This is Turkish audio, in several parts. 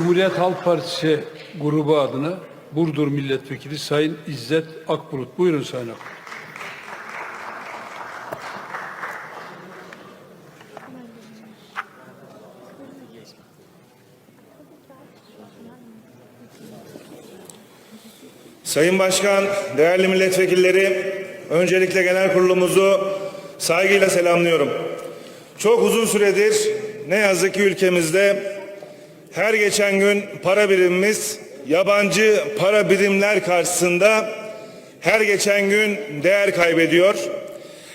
Cumhuriyet Halk Partisi grubu adına Burdur Milletvekili Sayın İzzet Akbulut. Buyurun Sayın Akbulut. Sayın Başkan, değerli milletvekilleri, öncelikle genel kurulumuzu saygıyla selamlıyorum. Çok uzun süredir ne yazık ki ülkemizde her geçen gün para birimimiz yabancı para birimler karşısında her geçen gün değer kaybediyor.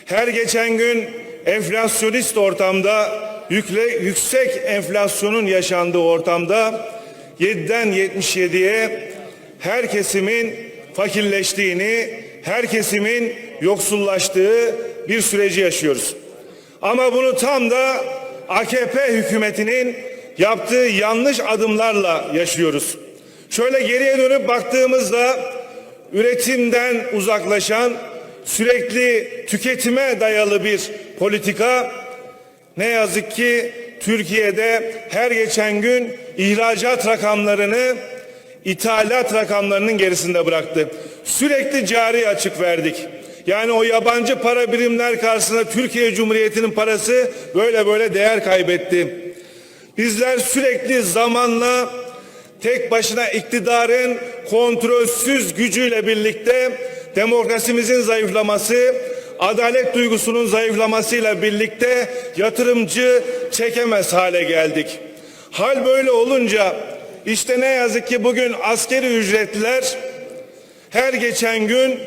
Her geçen gün enflasyonist ortamda yükle, yüksek enflasyonun yaşandığı ortamda 7'den 77'ye her kesimin fakirleştiğini, her kesimin yoksullaştığı bir süreci yaşıyoruz. Ama bunu tam da AKP hükümetinin yaptığı yanlış adımlarla yaşıyoruz. Şöyle geriye dönüp baktığımızda üretimden uzaklaşan, sürekli tüketime dayalı bir politika ne yazık ki Türkiye'de her geçen gün ihracat rakamlarını ithalat rakamlarının gerisinde bıraktı. Sürekli cari açık verdik. Yani o yabancı para birimler karşısında Türkiye Cumhuriyeti'nin parası böyle böyle değer kaybetti. Bizler sürekli zamanla tek başına iktidarın kontrolsüz gücüyle birlikte demokrasimizin zayıflaması, adalet duygusunun zayıflamasıyla birlikte yatırımcı çekemez hale geldik. Hal böyle olunca işte ne yazık ki bugün askeri ücretliler her geçen gün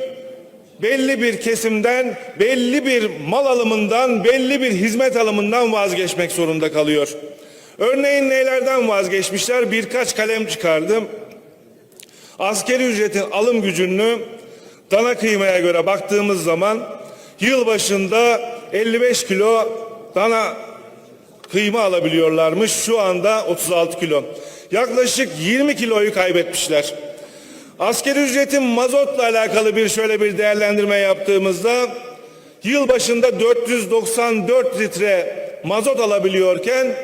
belli bir kesimden, belli bir mal alımından, belli bir hizmet alımından vazgeçmek zorunda kalıyor. Örneğin nelerden vazgeçmişler? Birkaç kalem çıkardım. Askeri ücretin alım gücünü dana kıymaya göre baktığımız zaman yıl başında 55 kilo dana kıyma alabiliyorlarmış. Şu anda 36 kilo. Yaklaşık 20 kiloyu kaybetmişler. Askeri ücretin mazotla alakalı bir şöyle bir değerlendirme yaptığımızda yıl başında 494 litre mazot alabiliyorken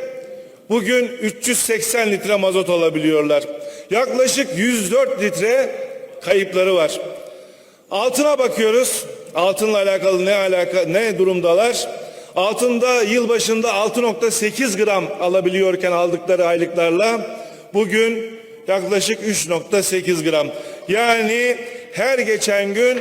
bugün 380 litre mazot alabiliyorlar. Yaklaşık 104 litre kayıpları var. Altına bakıyoruz. Altınla alakalı ne alaka ne durumdalar? Altında yıl başında 6.8 gram alabiliyorken aldıkları aylıklarla bugün yaklaşık 3.8 gram. Yani her geçen gün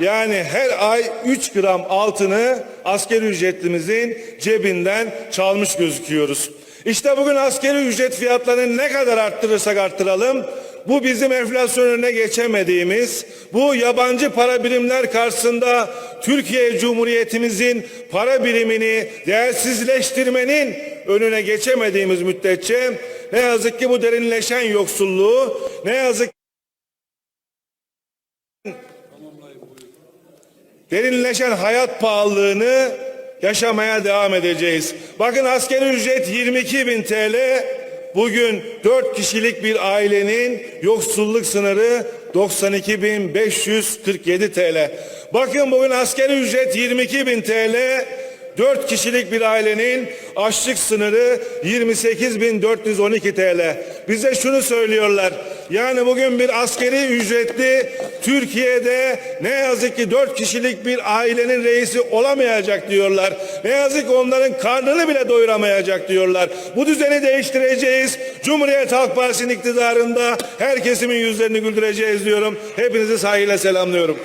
yani her ay 3 gram altını askeri ücretlimizin cebinden çalmış gözüküyoruz. İşte bugün askeri ücret fiyatlarını ne kadar arttırırsak arttıralım bu bizim enflasyon önüne geçemediğimiz, bu yabancı para birimler karşısında Türkiye Cumhuriyetimizin para birimini değersizleştirmenin önüne geçemediğimiz müddetçe ne yazık ki bu derinleşen yoksulluğu, ne yazık derinleşen hayat pahalılığını yaşamaya devam edeceğiz. Bakın askeri ücret 22 bin TL, bugün 4 kişilik bir ailenin yoksulluk sınırı 92.547 TL. Bakın bugün askeri ücret 22 bin TL, 4 kişilik bir ailenin açlık sınırı 28.412 TL. Bize şunu söylüyorlar. Yani bugün bir askeri ücretli Türkiye'de ne yazık ki 4 kişilik bir ailenin reisi olamayacak diyorlar. Ne yazık ki onların karnını bile doyuramayacak diyorlar. Bu düzeni değiştireceğiz. Cumhuriyet Halk Partisi'nin iktidarında her kesimin yüzlerini güldüreceğiz diyorum. Hepinizi saygıyla selamlıyorum.